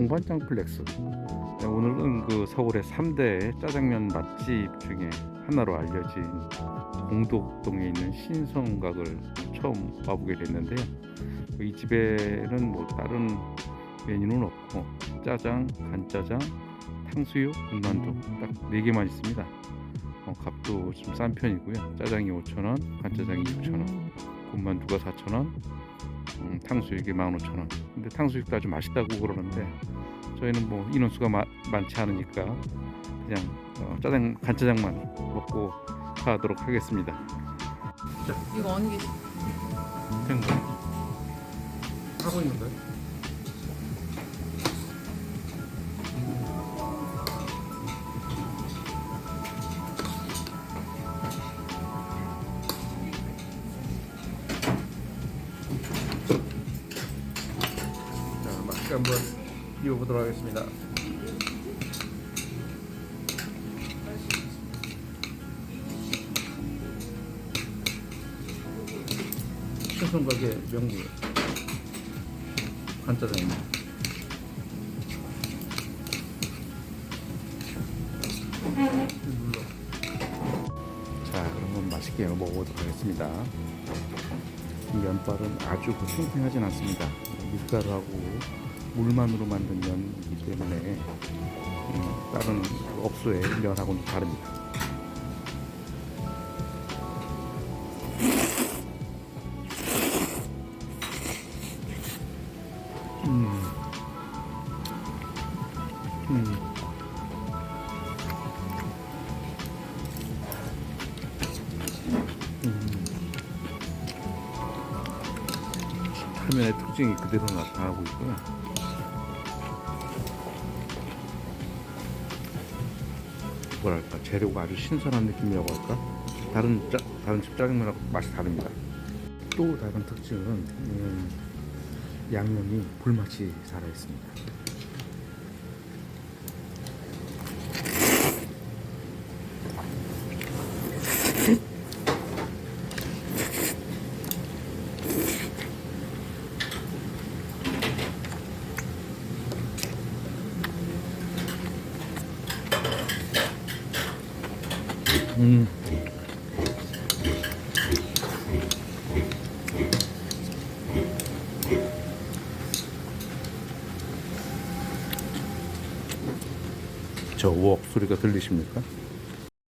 동반장 플렉스. 네, 오늘은 그 서울의 3대 짜장면 맛집 중에 하나로 알려진 공덕동에 있는 신성각을 처음 와보게 됐는데요. 이 집에는 뭐 다른 메뉴는 없고 짜장, 간짜장, 탕수육, 군만두 딱 4개만 있습니다. 어, 값도 좀 싼 편이고요. 짜장이 5,000원, 간짜장이 6,000원, 군만두가 4,000원, 음, 탕수육이 15,000원. 근데 탕수육도 아주 맛있다고 그러는데 저희는 뭐 인원수가 마- 많지 않으니까 그냥 어, 짜장, 간짜장만 먹고 가도록 하겠습니다. 이거 된 거. 하고 있는 거요? 자, 맛있게 한번 이어보도록 하겠습니다. 신성각의 명물 간짜장입니다. 먹어보도록 하겠습니다. 이 면발은 아주 그 탱탱하진 않습니다. 밀가루하고 물만으로 만든 면이기 때문에 음, 다른 업소의 면하고는 다릅니다. 음. 음. 음. 그대로 나타나고 있고요. 뭐랄까 재료가 아주 신선한 느낌이라고 할까? 다른 짜, 다른 집 짜장면하고 맛이 다릅니다. 또 다른 특징은 음, 양념이 불맛이 살아 있습니다. 음. 저 우억 소리가 들리십니까?